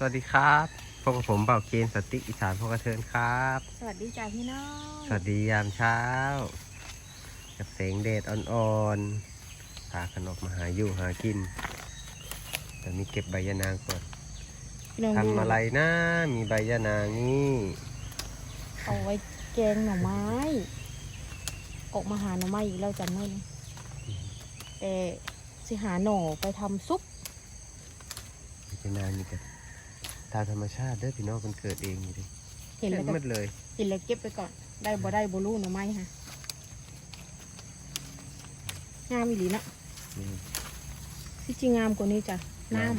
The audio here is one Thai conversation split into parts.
สวัสดีครับพบกับผมเบ่าวเกณฑ์สติกอีสานพกระเทินครับ สวัสดีจ้าพี่น้องสวัสดียามเช้า กับแสงแดดอ่อนๆพากันออกมาหาอยู่หากินตอนนี้เก็บใบยะนางก่อนพี่น้องดูทำอะไรนะ มีใบยะนางนี่เอาไว้แกงหน่อไม้ ออกมาหาหน่อไม้อีกแล้วจ้ะเมื่อนี้แต่สิหาหน่อไปทำซุปใบยะนางนี่กัน ตามธรรมชาติเด้อพี่น้องมันเกิดเองอยู่ดิเห็นแล้วหก็มดเลยเห็นแล้วเก็บไปก่อน ได้บ่ได้บ่รู้หน่อไม้ค่ะงามอีหลีเนาะนี่ที่จริงงามกว่านี้จ้ะงาน้ำม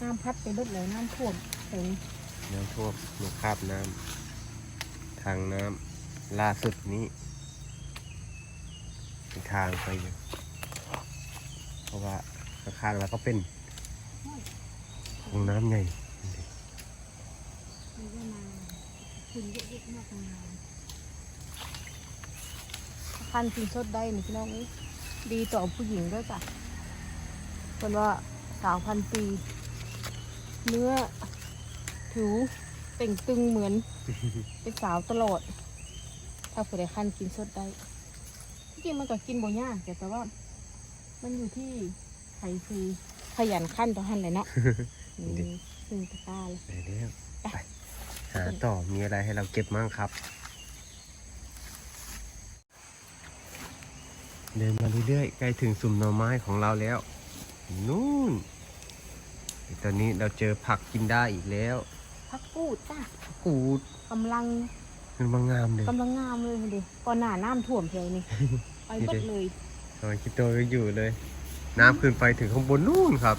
น้ำพัดไปเบิดเลยน้ำท่วมแถวนี้น้ำท่วมมีคราบน้ำทางน้ำล่าสุดนี้เป็นทางไปอยู่เพราะว่าข้างๆแล้วก็เป็นห้องน้ำใหญ่ ไม่ได้มาคุณเยอะๆมากงามคันกินสดได้นี่พี่น้องเอ้ยดีต่อผู้หญิงด้วยจ้ะเป็นว่าสาวพันปี เนื้อผิวเต่งตึงเหมือน เป็นสาวตลอด ถ้าผู้ใดคันกินสดได้ที่จริงมันก็กินบ่ยากแต่แต่ว่า มันอยู่ที่ใครคือขยันขั้นต่อหันเลยเนาะ นี่ซึ่งตะกร้าเลยไปแล้วไปหาต่อมีอะไรให้เราเก็บมั่งครับ เดินมาเรื่อยๆใกล้ถึงสุ่มหน่อไม้ของเราแล้ว นู่นตอนนี้เราเจอผักกินได้อีกแล้วพักกูดจ้ะกูดกำลังมันบางงามเลยกำลังงามเลยดิก่อนหน้าน้ำท่วมแถวนี้ไปเบิดเลยตอนคิดตัวก็อยู่เลย น้ำขึ้นไปถึงข้างบนนู่นครับ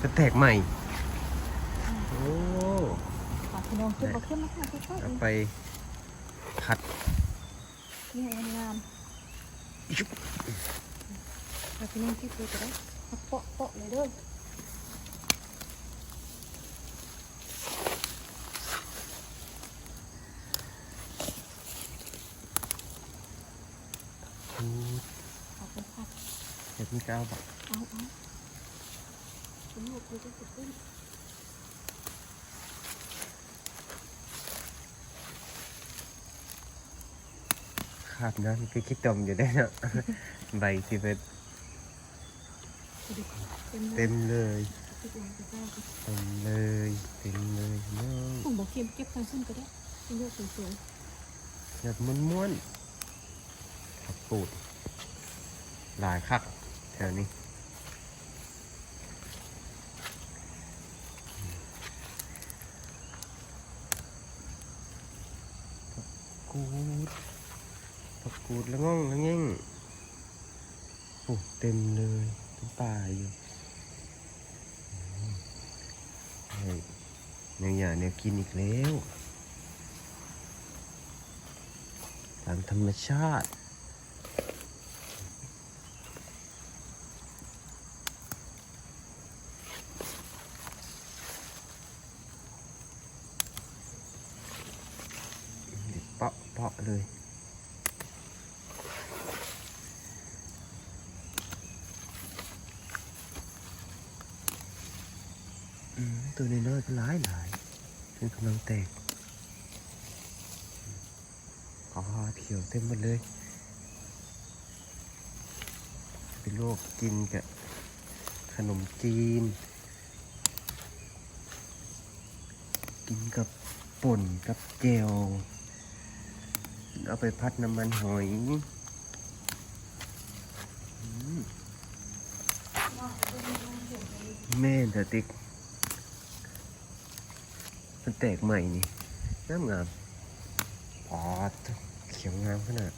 จะแตกใหม่โอ้ฝากพี่น้องขึ้นมาขึ้นมาค่ะค่อยๆเอาไปพัดนี่งามงามฝากพี่น้องที่คุยกันได้มาเปาะเปาะเลยเด้อกูดขอบคุณค่ะเห็ดมีก้าวบอกเอาเอาคุณลูกคุยกันสุดขึ้นาดนะมันคือคิดตมอยู่ได้เนอะใบที่เป็นดูดิเต็มเต็มเลยติดหลังติดหน้าติดเต็มเลยเต็มเลยน้องผมบอกเก็บเก็บทางขึ้นก็ได้เป็นลูกสวยแบบม้วนๆขับปูดหลายคักแถวนี้กูด ผักกูดแล้วง่องแล้วเง่งโอ้เต็มเลยเต็มป่าอยู่อืมเฮ้ยยังอยาเนี่ยกินอีกแล้ว ตามธรรมชาติ เด็ดเปาะเปาะเลย อืมตัวน้อยๆก็หลายหลายเป็นกำลังแตก อ๋อเขียวเต็มหมดเลย เป็นโรคกินกับขนมจีน กินกับป่นกับเจลเอาไปพัดน้ำมันหอยอืมแม่นเถอะติ๊กมันแตกใหม่นี่งามงาม ปอดเขียวงามขนาด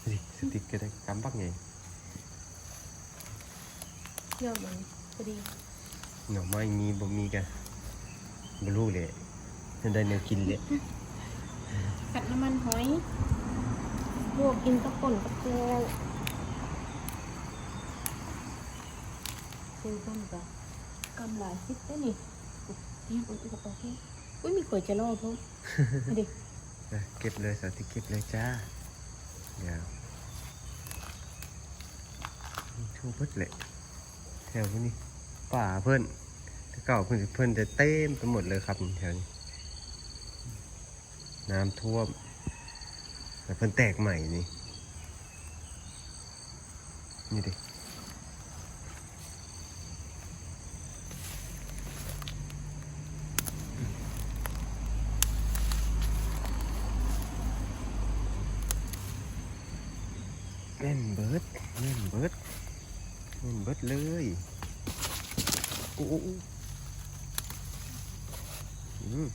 ดูดิสติ๊กก็ได้กำบักไงๆเที่ยวมันพอดีหน่อไม้มีบ่มีกันบรู้เลยจะได้แนวกินเลยกัดน้ำมันหอยลวกกินกับป่นกับเกลือซื้อต้นกับกำไรซิปได้นี่นี่อุ้ยอุ้ยกระเป๋าแค่อุ้ยมีก๋วยจะรอพร้อมเด็กนะ เก็บเลยสาธิตเก็บเลยจ้า เดี๋ยวทูเพิ่นเลยแถวนี้ป่าเพิ่นเก่าเพิ่นเพิ่นจะเต็มไปหมดเลยครับแถวนี้ น้ำท่วมแต่เพิ่นแตกใหม่นี่ นี่ดิ แม่นเบิร์ดแม่นเบิร์ดแม่นเบิร์ดเลยโอ้โหอืม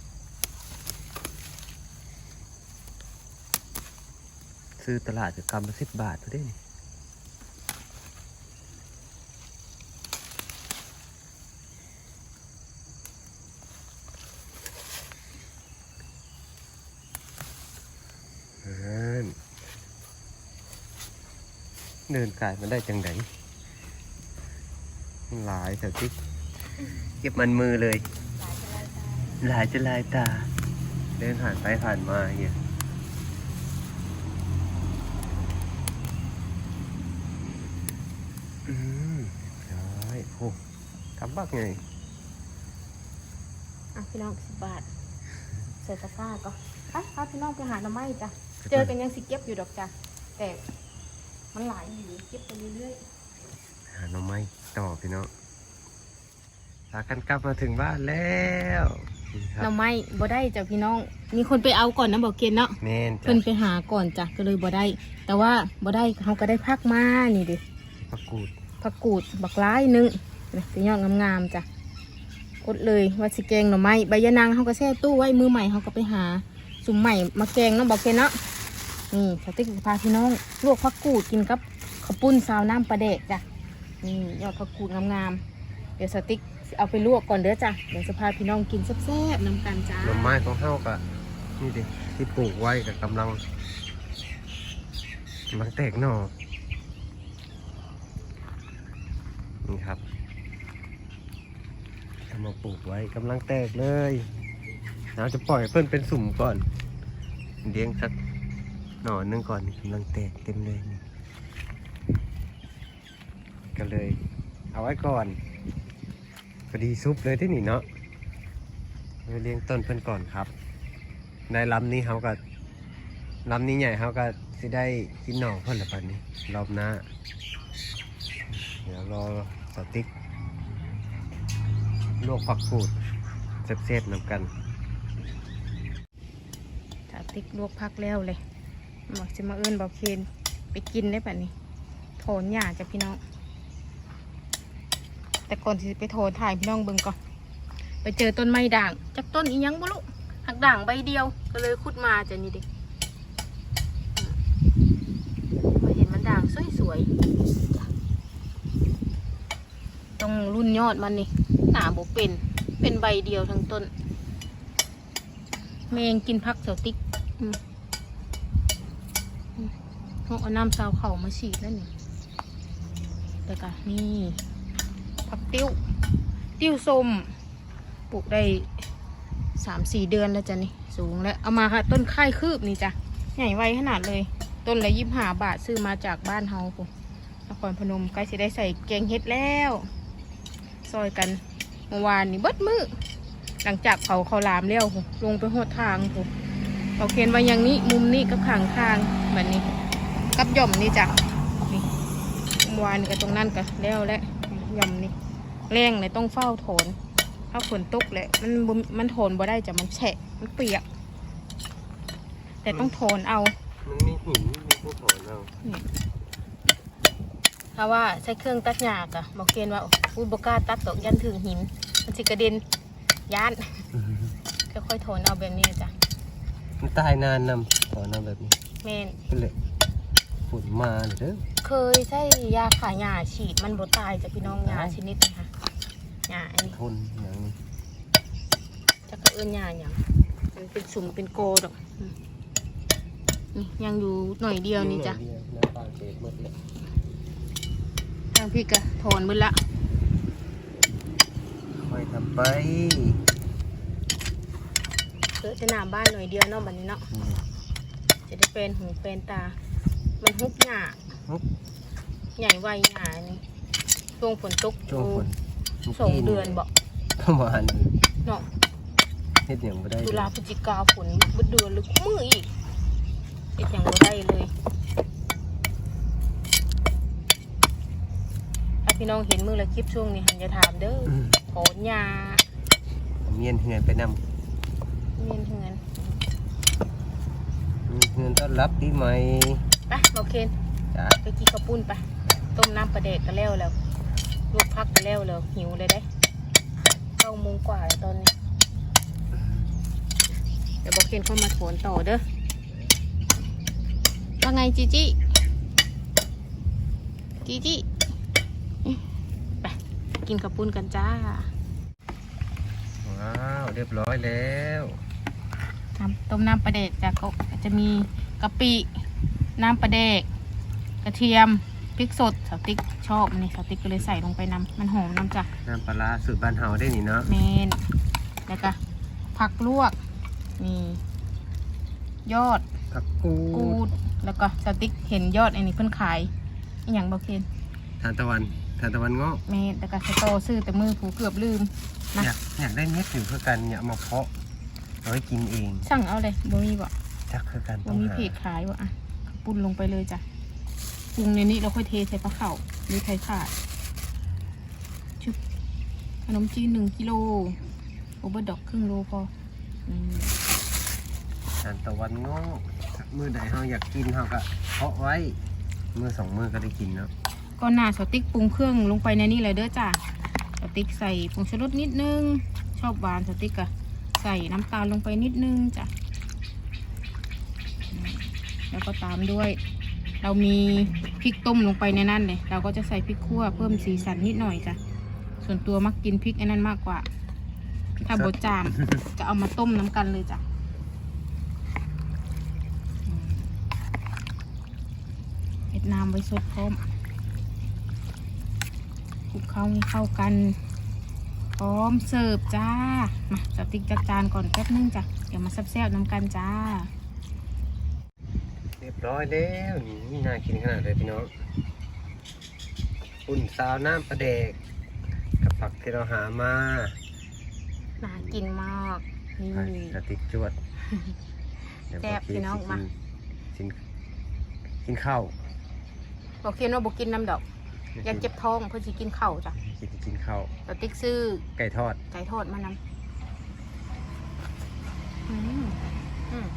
ซื้อตลาดกับกำละสิบบาทเท่าได้นี่ เอิ้น เดินกายมันได้จังไดมันหลายแถวที่เก็บมันมือเลย หลายจะลายตา เดินผ่านไปผ่านมาเฮียอืมร้อยโอ้ทำบักไงอะพี่น้องสิบบาทใส่ตะกร้าก็ไปพาพี่น้องไปหาหน่อไม้จ้ะ เจอกันยังสิเก็บอยู่ดอกจ้ะ แต่ มันหลายอยู่เก็บไปเรื่อยหาหน่อไม้ต่อพี่น้องพากันกลับมาถึงบ้านแล้วนี่คๆหรัน่อบไม้บ่ได้จ้ะพี่น้อง มีคนไปเอาก่อนนะบอกเกณฑ์เนาะแม่นเพิ่จ้ะนไปหาก่อนจ้ะก็เลยบ่ได้ แต่ว่าบ่ได้เขาก็ได้พักมานี่ดิประกูดผักกูดบักร้ายหนึงนี่สียอดงามๆจ้ะกดเลยว่าสิแกงหน่อไม้ใบยะนางเขาก็แช่ตู้ไว้มือใหม่เขาก็ไปหาสุ่มใหม่มาแกงเน้องบอกเกณฑ์เนาะ นี่สติ๊กสิพาพี่น้องลวกผักกูดกินกับข้าวปุ้นซาวน้ำปลาเดกจ้ะนี่ยอดผักกูดงามๆเดี๋ยวสติ๊กเอาไปลวกก่อนเด้อจ้ะเดี๋ยวจะพาพี่น้องกินแซ่บๆน้ำกันจ้าหน่อไม้ของเฮากะนี่ดิที่ปลูกไว้กับกำลังกำลังแตกหน่อนี่ครับทำมาปลูกไว้กำลังแตกเลยเราจะปล่อยเพิ่นเป็นสุ่มก่อนเลี้ยงสัก หน่อนึงก่อนกำลังแตกเต็มเลยนี่ก็เลย เอาไว้ก่อนพอดีซุปเลยที่นี่เนาะไปเลี้ยงต้นเพิ่นก่อนครับได้ลำนี้เขาก็ลำนี้ใหญ่เขาก็สิได้กินหน่อเพิ่นละปันนี้รอบหน้าเดี๋ยวรอสติ๊กลวกผักกูดเซฟๆนำกันสติ๊กลวกพักแล้วเลย บอกจะมาเอิ้นบอกเคนไปกินได้ป่ะนี่โถนหยาจ้ะพี่น้อง แต่ก่อนที่จะไปโถนถ่ายพี่น้องเบิ่งก่อน ไปเจอต้นไม้ด่าง จากต้นอีหยังบ่รู้หักด่างใบเดียว ก็เลยขุดมาจ้ะนี่ดิมาเห็นมันด่างสวยๆจ้ะตรงรุ่นยอดมันนี่หนาบ่เป็น เป็นใบเดียวทั้งต้นแมงกินพักเสาติ๊ก อืม เอาน้ำซาวเข่ามาฉีดแล้วนี่แต่กะนี่ผักติ้ว ติ้วส้มปลูกได้สามสี่เดือนแล้วจ้ะนี่ สูงแล้ว เอามาค่ะ ต้นค่ายคืบนี่จ้ะ ใหญ่ไวขนาดเลย ต้นละยี่ห้าบาทซื้อมาจากบ้านเฮาพุ่นนครพนมใกล้จะได้ใส่แกงเฮ็ดแล้ว ซอยกันเมื่อวานนี่เบิดมือหลังจากเผาข้าลามแล้วลงไปหดทางโหเขาเขียนไว้อย่างนี้มุมนี้กับขางทางแบบนี้ กับหย่อมนี่จ้ะนี่เมื่อวานนี่กับตรงนั้นก็แล้วและหย่อมนี่แรงเลยต้องเฝ้าโถนถ้าฝนตกแหละมันบ่มันโถนบ่ได้จ้ะมันแฉะมันเปียก แต่ต้องโถนเอา มันมีหินมีภูเขาเนาะถ้าว่าใช้เครื่องตัดหญ้าก็บอกเกณฑ์ว่าอุ้ยบกล้าตัดตกยันถึงหิน มันสิกระเด็นย่านค่อยๆโถนเอาแบบนี้จ้ะมันตายนานนำตอนนั้นแบบนี้แม่นก็เลย ฝนมาเลยเด้อเคยใช้ยาขายหญ้าฉีดมันบ่ตายจ้ะพี่น้องหญ้าชนิดนะคะหญ้าอันนี้ทนอย่างนี้จะกระเอื้นหญ้าอย่างมันเป็นสุ่มเป็นโกดอกอืมนี่ยังอยู่หน่อยเดียวนี่จ้ะหน้าตาเจ็บหมดเลยทางพี่ก็ถอนเบิดละค่อยทำไปเออจะหน้าบ้านหน่อยเดียวเนาะบัดนี้เนาะอืมจะได้เป็นหูเป็นตา มันฮุบหญ้าฮุบ ใหญ่ไวหญ้านี่ช่วงฝนตกช่วงฝนสองเดือนบอกประมาณนี้เนาะเฮ็ดหยังบ่ได้ตุเลยลาพฤศจิกาฝนบ่เดือนหรือมืออีกเอ็ดหยังบ่ได้เลยถ้าพี่น้องเห็นมือละคลิปช่วงนี้หันจะถามเด้ออืมถอนหญ้าเมียนเฮือนไปนำเมียนเฮือนเฮือนต้อนรับปีใหม่ ไปเราเคนจ้าไปกินข้าวปุ้นไปต้มน้ำปลาเด็กก็แล้วแล้วลวกพักก็แล้วแล้วหิวเลยได้เก้าโมงกว่าแล้วตอนนี้ เดี๋ยวบอกเคนเข้ามาถอนต่อเด้อว่าไงจีจีจีจีไปกินข้าวปุ้นกันจ้า ว้าวเรียบร้อยแล้วน้ำต้มน้ำปลาเด็กจากก็จะมีกะปิ น้ำปลาเด็กกระเทียมพริกสดสาวติ๊กชอบนี่สาวติ๊กก็เลยใส่ลงไปน้ำมันหอมน้ำจ้ะน้ำปลาร้าสูตรบ้านเฮาได้นี่เนาะเมนแล้วก็ผักลวกนี่ยอดผักกูกูด ดแล้วก็สติ๊กเห็นยอดอันนี้เพิ่นขายอหย่างบอกเคนทานตะวันทานตะวันงอกเมนแล้วก็สโตซื้อแต่มือผูเกือบลืม นะ อยากอยากได้เม็ดอยู่เพื่อกันเนี่ยเอามาเพาะเอาไว้กินเองสั่งเอาเลยบ่มีบ่จักคือกันบ่ต้องมีหาเพจขายบ่อะ ปุ้นลงไปเลยจ้ะปรุงในนี้เราค่อยเทใส่ปลาเข่าหรือไข่ขาดชุบขนมจีนหนึ่งกิโลโอเบอร์ดอกครึ่งโลพออืมทานตะวันงอกมือใดเฮาอยากกินเฮาก็เพาะไว้มือสองมือก็ได้กินเนาะก็หน้าสติ๊กปรุงเครื่องลงไปในนี้เลยเด้อจ้ะสติ๊กใส่ผงชูรสนิดนึง ชอบหวานสติ๊กอะใส่น้ำตาลลงไปนิดนึงจ้ะอืม แล้วก็ตามด้วย เรามีพริกต้มลงไปในนั้นเลยเราก็จะใส่พริกขั่วเพิ่มสีสันนิดหน่อยจ้ะส่วนตัวมักกินพริกไอ้นั่นมากกว่า ถ้าบดจามจะเอามาต้มน้ำกันเลยจ้ะอืมเห็ดน้ำไว้สดพร้อมคลุกเข้าให้เข้ากัน พร้อมเสิร์ฟจ้า มาจับติ๊กจัดจานก่อนแป๊บนึงจ้ะ เดี๋ยวมาแซ่บๆน้ำกันจ้าเรียบร้อยแล้วนี่น่ากินขนาดเลยพี่น้องอุ่นซาวน้ำปลาเด็กกับผักที่เราหามาน่ากินมากนี่ไปสติ๊กจวดเดี๋ยวแซ่บพพี่น้องมากินกินข้าวบอกเคียนว่าบอกกินน้ำดอกอยากเจ็บท้องเพื่อสิกินข้าวจ้ะกินกินข้าวแต่ติ๊กซื้อไก่ทอดไก่ทอดมานำอืมอืมอืม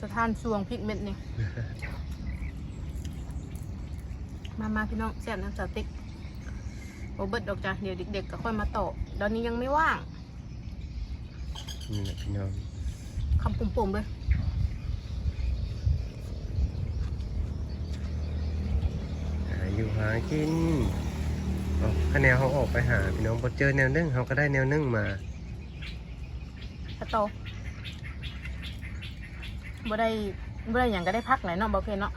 สถานสวงพริกเม็ดนี่ มามาพี่น้องแซ่บน้ำสติ๊กโอเบิร์ตดอกจ้ะเดี๋ยวเด็กๆก็ค่อยมาต่อตอนนี้ยังไม่ว่าง นี่แหละพี่น้องคำปุ่มๆเลยหาอยู่หากินเอาคะแนนเขาออกไปหาพี่น้องพอเจอแนวนึ่งเขาก็ได้แนวนึ่งมา สโตบ่ได้บ่ได้อย่างก็ได้พักไหนเนาะบ่เพนเนาะ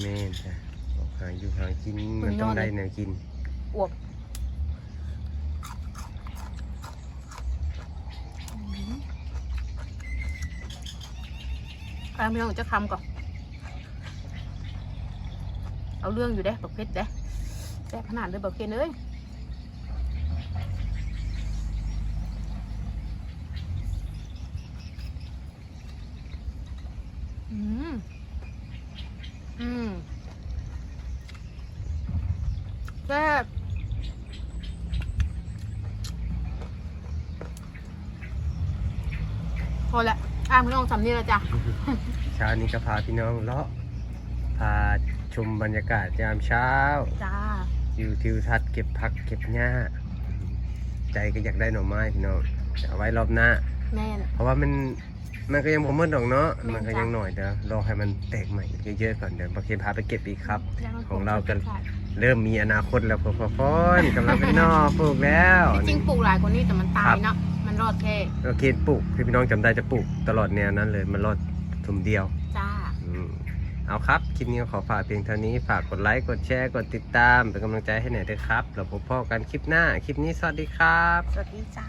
แม่นจ้ะออกหาอยู่หากินสุดยอดมันต้องได้เลยแนวกินอวบเอาพี่น้องจะคำก่อน เอาเรื่องอยู่เด้บักเพชรเด้แซ่บขนาดเลยบักเพชรเอ้ยอืม อืมแซ่บ พอละอะพี่น้องสำนีแล้วจ้ะเช้านี้ก็พาพี่น้องเลาะพาชมบรรยากาศยามเช้า จ้าอยู่ทิวทัศน์เก็บผักเก็บหญ้า ใจก็อยากได้หน่อไม้พี่น้องแต่เอาไว้รอบหน้า แม่น เพราะว่ามันมันก็ยังผมมืดดอกเนาะแม่นมันก็ยังหน่อยเดี๋ยวรอให้มันแตกใหม่เยอะๆก่อนเดี๋ยวบางทีพาไปเก็บอีกครับแล้วมันของเรากันใช่เริ่มมีอนาคตแล้วพอพอนกำลังเป็นนอปลูกแล้วจริงๆปลูกหลายกว่านี้แต่มันตายเนาะ มันรอดแค่โอเคปลูกที่พี่น้องจำได้จะปลูกตลอดแนวนั้นเลยมันรอดถุมเดียวจ้า อืมเอาครับคลิปนี้ก็ขอฝากเพียงเท่านี้ฝากกดไลค์กดแชร์กดติดตามเป็นกำลังใจให้หน่อยด้วยครับเราพบพ่อกันคลิปหน้าคลิปนี้สวัสดีครับ สวัสดีจ้า